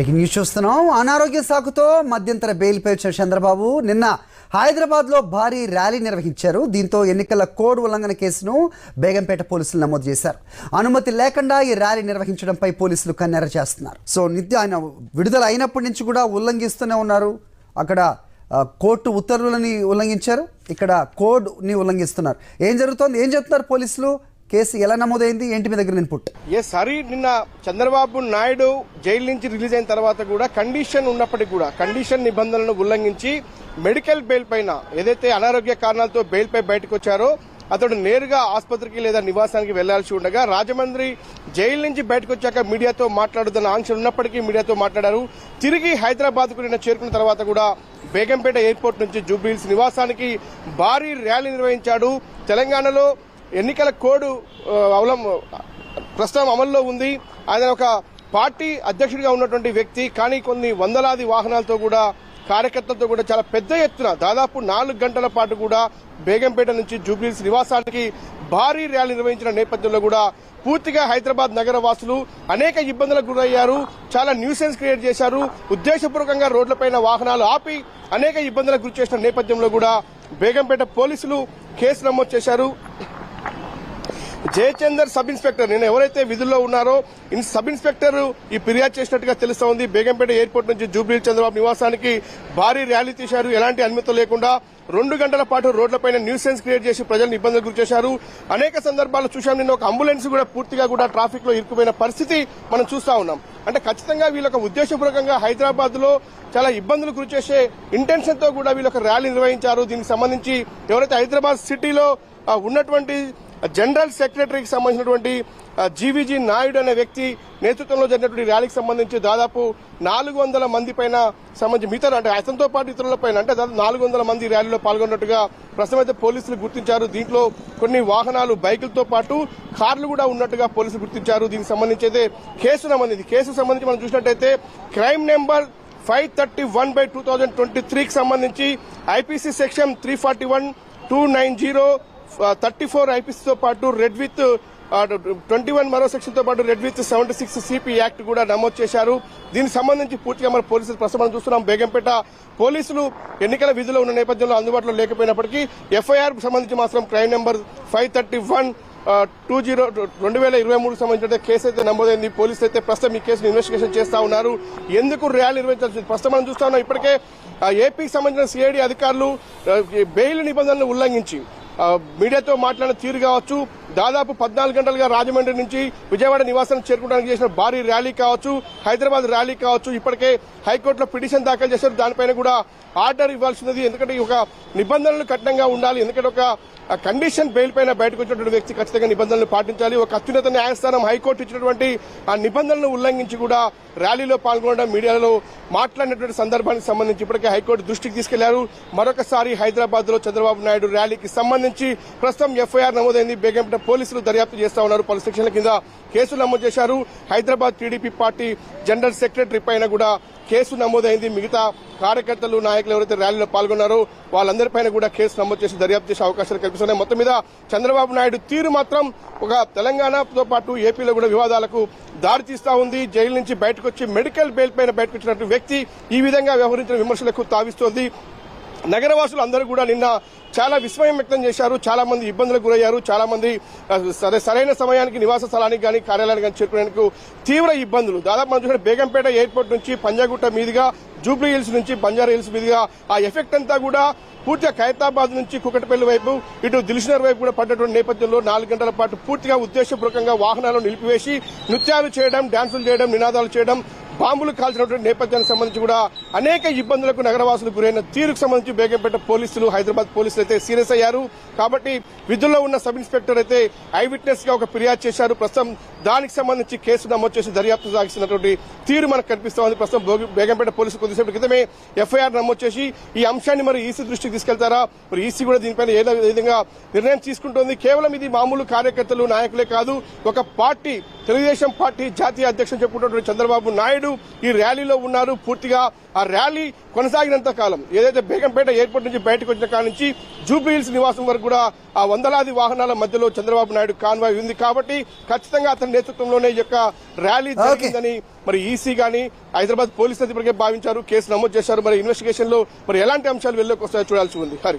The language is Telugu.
బ్రేకింగ్ న్యూస్ చూస్తున్నాం. అనారోగ్య సాకుతో మధ్యంతర బెయిల్ పేర్చిన చంద్రబాబు నిన్న హైదరాబాద్లో భారీ ర్యాలీ నిర్వహించారు. దీంతో ఎన్నికల కోడ్ ఉల్లంఘన కేసును బేగంపేట పోలీసులు నమోదు చేశారు. అనుమతి లేకుండా ఈ ర్యాలీ నిర్వహించడంపై పోలీసులు కన్నెర చేస్తున్నారు. సో నిత్య ఆయన విడుదల అయినప్పటి నుంచి కూడా ఉల్లంఘిస్తూనే ఉన్నారు. అక్కడ కోర్టు ఉత్తర్వులని ఉల్లంఘించారు. ఇక్కడ కోడ్ని ఉల్లంఘిస్తున్నారు. ఏం జరుగుతోంది? ఏం చెప్తున్నారు పోలీసులు? కేసు ఎలా నమోదైంది ఏంటి మీ దగ్గర ఇన్పుట్ ఏ హరి నిన్న చంద్రబాబు నాయుడు జైలు నుంచి రిలీజ్ అయిన తర్వాత కూడా కండిషన్ ఉన్నప్పటికీ కూడా కండిషన్ నిబంధనలను ఉల్లంఘించి మెడికల్ బెయిల్ పైన ఏదైతే అనారోగ్య కారణాలతో బెయిల్ పై బయటకు వచ్చారో అతడు నేరుగా ఆసుపత్రికి లేదా నివాసానికి వెళ్ళాల్సి ఉండగా రాజమండ్రి జైలు నుంచి బయటకు వచ్చాక మీడియాతో మాట్లాడుతున్న ఆంక్షలు ఉన్నప్పటికీ మీడియాతో మాట్లాడారు. తిరిగి హైదరాబాద్కు నిన్న చేరుకున్న తర్వాత కూడా బేగంపేట ఎయిర్పోర్ట్ నుంచి జూబ్లీహిల్స్ నివాసానికి భారీ ర్యాలీ నిర్వహించాడు. తెలంగాణలో ఎన్నికల కోడ్ అవలం ప్రస్తుతం అమల్లో ఉంది. ఆయన ఒక పార్టీ అధ్యక్షుడిగా ఉన్నటువంటి వ్యక్తి కానీ కొన్ని వందలాది వాహనాలతో కూడా కార్యకర్తలతో కూడా చాలా పెద్ద ఎత్తున దాదాపు నాలుగు గంటల పాటు కూడా బేగంపేట నుంచి జూబ్లీస్ నివాసానికి భారీ ర్యాలీ నిర్వహించిన నేపథ్యంలో కూడా పూర్తిగా హైదరాబాద్ నగర వాసులు అనేక ఇబ్బందులకు గురయ్యారు. చాలా న్యూసెన్స్ క్రియేట్ చేశారు. ఉద్దేశపూర్వకంగా రోడ్లపైన వాహనాలు ఆపి అనేక ఇబ్బందులకు గురి చేసిన నేపథ్యంలో కూడా బేగంపేట పోలీసులు కేసు నమోదు చేశారు. జయచందర్ సబ్ ఇన్స్పెక్టర్ నేను ఎవరైతే విధుల్లో ఉన్నారో ఇన్ సబ్ ఇన్స్పెక్టర్ ఈ ఫిర్యాదు చేసినట్టుగా తెలుస్తా ఉంది బేగంపేట ఎయిర్పోర్ట్ నుంచి జూబ్లీ చంద్రబాబు నివాసానికి భారీ ర్యాలీ తీశారు. ఎలాంటి అనుమతి లేకుండా రెండు గంటల పాటు రోడ్లపైన న్యూసెన్స్ క్రియేట్ చేసి ప్రజలను ఇబ్బందులు గురి చేశారు. అనేక సందర్భాల్లో చూశాం నిన్న ఒక అంబులెన్స్ కూడా పూర్తిగా కూడా ట్రాఫిక్లో ఇరుక్కుపోయిన పరిస్థితి మనం చూస్తా ఉన్నాం. అంటే ఖచ్చితంగా వీళ్ళొక ఉద్దేశపూర్వకంగా హైదరాబాద్లో చాలా ఇబ్బందులు గురి చేసే ఇంటెన్షన్తో కూడా వీళ్ళొక ర్యాలీ నిర్వహించారు. దీనికి సంబంధించి ఎవరైతే హైదరాబాద్ సిటీలో ఉన్నటువంటి జనరల్ సెక్రటరీకి సంబంధించినటువంటి జీవీజీ నాయుడు అనే వ్యక్తి నేతృత్వంలో జరిగినటువంటి ర్యాలీకి సంబంధించి దాదాపు నాలుగు వందల మంది పైన సంబంధించి మిగతా అంటే అతనితో పాటు ఇతరుల పైన అంటే దాదాపు నాలుగు వందల మంది ర్యాలీలో పాల్గొన్నట్టుగా ప్రస్తుతం పోలీసులు గుర్తించారు. దీంట్లో కొన్ని వాహనాలు బైకులతో పాటు కార్లు కూడా ఉన్నట్టుగా పోలీసులు గుర్తించారు. దీనికి సంబంధించి అయితే కేసు నమోదు కేసు సంబంధించి మనం చూసినట్టయితే crime number five thirty one by two thousand twenty త్రీకి సంబంధించి IPC section three forty one two nine zero thirty four ఐపీసీతో పాటు రెడ్ విత్ ట్వంటీ వన్ మరో సెక్షన్తో పాటు read with seventy six CP act కూడా నమోదు చేశారు. దీనికి సంబంధించి పూర్తిగా మన పోలీసులు ప్రస్తుతం మనం చూస్తున్నాం. బేగంపేట పోలీసులు ఎన్నికల విధుల్లో ఉన్న నేపథ్యంలో అందుబాటులో లేకపోయినప్పటికీ ఎఫ్ఐఆర్ సంబంధించి మాత్రం crime number five thirty one two zero రెండు వేల ఇరవై మూడు సంబంధించిన కేసు అయితే నమోదైంది. పోలీసులు అయితే ప్రస్తుతం ఈ కేసును ఇన్వెస్టిగేషన్ చేస్తా ఉన్నారు. ఎందుకు ర్యాలీ నిర్వహించాల్సింది ప్రస్తుతం మనం చూస్తా ఉన్నాం. ఇప్పటికే ఏపీకి సంబంధించిన సిఐడి అధికారులు బెయిల్ నిబంధనలు ఉల్లంఘించి మీడియాతో మాట్లాడిన తీరు కావచ్చు దాదాపు పద్నాలుగు గంటలుగా రాజమండ్రి నుంచి విజయవాడ నివాసానికి చేరుకోవడానికి చేసిన భారీ ర్యాలీ కావచ్చు హైదరాబాద్ ర్యాలీ కావచ్చు ఇప్పటికే హైకోర్టులో పిటిషన్ దాఖలు చేశారు. దానిపైన కూడా ఆర్డర్ ఇవ్వాల్సినది ఎందుకంటే ఒక నిబంధనలు కఠినంగా ఉండాలి. ఎందుకంటే ఒక కండిషన్ బెయిల్ పైన బయటకు వచ్చినటువంటి వ్యక్తి ఖచ్చితంగా నిబంధనలు పాటించాలి. ఒక అత్యున్నత న్యాయస్థానం హైకోర్టు ఇచ్చినటువంటి ఆ నిబంధనలను ఉల్లంఘించి కూడా ర్యాలీలో పాల్గొనడం మీడియాలో మాట్లాడినటువంటి సందర్భానికి సంబంధించి ఇప్పటికే హైకోర్టు దృష్టికి తీసుకెళ్ళారు. మరొకసారి హైదరాబాద్లో చంద్రబాబు నాయుడు ర్యాలీకి సంబంధించి ప్రస్తుతం ఎఫ్ఐఆర్ నమోదైంది. బేగంపేట పోలీసులు దర్యాప్తు చేస్తా ఉన్నారు. పలు సెక్షన్ల కింద కేసులు నమోదు చేశారు. Hyderabad TDP party general secretary పైన కూడా కేసు నమోదైంది. మిగతా కార్యకర్తలు నాయకులు ఎవరైతే ర్యాలీలో పాల్గొన్నారో వాళ్ళందరిపైన కూడా కేసు నమోదు చేసి దర్యాప్తు చేసే అవకాశాలు కల్పిస్తున్నాయి మొత్తం మీద చంద్రబాబు నాయుడు తీరు మాత్రం ఒక తెలంగాణతో పాటు ఏపీలో కూడా వివాదాలకు దారి తీస్తా ఉంది. జైలు నుంచి బయటకు వచ్చి మెడికల్ బెయిల్ పైన బయటకు వచ్చినటువంటి వ్యక్తి ఈ విధంగా వ్యవహరించిన విమర్శలకు తావిస్తోంది. నగరవాసులు అందరూ కూడా నిన్న చాలా విస్మయం వ్యక్తం చేశారు. చాలా మంది ఇబ్బందులకు గురయ్యారు. చాలా మంది సరే సరైన సమయానికి నివాస స్థలానికి కానీ కార్యాలయానికి కానీ చేరుకునేందుకు తీవ్ర ఇబ్బందులు. దాదాపు మనం చూసిన బేగంపేట ఎయిర్పోర్ట్ నుంచి పంజాగుట్ట మీదుగా జూబ్లీ హిల్స్ నుంచి బంజారా హిల్స్ మీదుగా ఆ ఎఫెక్ట్ అంతా కూడా పూర్తిగా ఖైతాబాద్ నుంచి కుకటపల్లి వైపు ఇటు దిల్షనర్ వైపు కూడా పడ్డటువంటి నేపథ్యంలో నాలుగు గంటల పాటు పూర్తిగా ఉద్దేశపూర్వకంగా వాహనాలను నిలిపివేసి నృత్యాలు చేయడం డాన్సులు చేయడం నినాదాలు చేయడం బాంబులు కాల్చినటువంటి నేపథ్యానికి సంబంధించి కూడా అనేక ఇబ్బందులకు నగరవాసులు గురైన తీరుకు సంబంధించి బేగంపేట పోలీసులు హైదరాబాద్ పోలీసులు అయితే సీరియస్ అయ్యారు. కాబట్టి విధుల్లో ఉన్న సబ్ ఇన్స్పెక్టర్ అయితే ఐ విట్నెస్గా ఒక ఫిర్యాదు చేశారు. ప్రస్తుతం దానికి సంబంధించి కేసు నమోదు చేసి దర్యాప్తు సాగిస్తున్నటువంటి తీరు మనకు కనిపిస్తా ఉంది. ప్రస్తుతం బేగంపేట పోలీసులు కొద్దిసేపటి క్రితమే ఎఫ్ఐఆర్ నమోదు చేసి ఈ అంశాన్ని మరి ఈసీ దృష్టికి తీసుకెళ్తారా? మరి ఈసీ కూడా దీనిపైన ఏ విధంగా నిర్ణయం తీసుకుంటోంది? కేవలం ఇది మామూలు కార్యకర్తలు నాయకులే కాదు. ఒక పార్టీ తెలుగుదేశం పార్టీ జాతీయ అధ్యక్షుడు చెప్పుకుంటున్నటువంటి చంద్రబాబు నాయుడు ఈ ర్యాలీలో ఉన్నారు. పూర్తిగా ఆ ర్యాలీ కొనసాగినంత కాలం ఏదైతే బేగంపేట ఎయిర్పోర్ట్ నుంచి బయటకు వచ్చిన కాడ నుంచి జూబ్లీ హిల్స్ నివాసం వరకు కూడా ఆ వందలాది వాహనాల మధ్యలో చంద్రబాబు నాయుడు కాన్వాయ్ ఉంది కాబట్టి ఖచ్చితంగా అతని నేతృత్వంలోనే ఈ యొక్క ర్యాలీ జరిగిందని మరి ఈసీ గానీ హైదరాబాద్ పోలీసులు ఇప్పటికే భావించారు కేసు నమోదు చేశారు. మరి ఇన్వెస్టిగేషన్లో మరి ఎలాంటి అంశాలు వెళ్ళలోకి వస్తాయో చూడాల్సి ఉంది. హరి.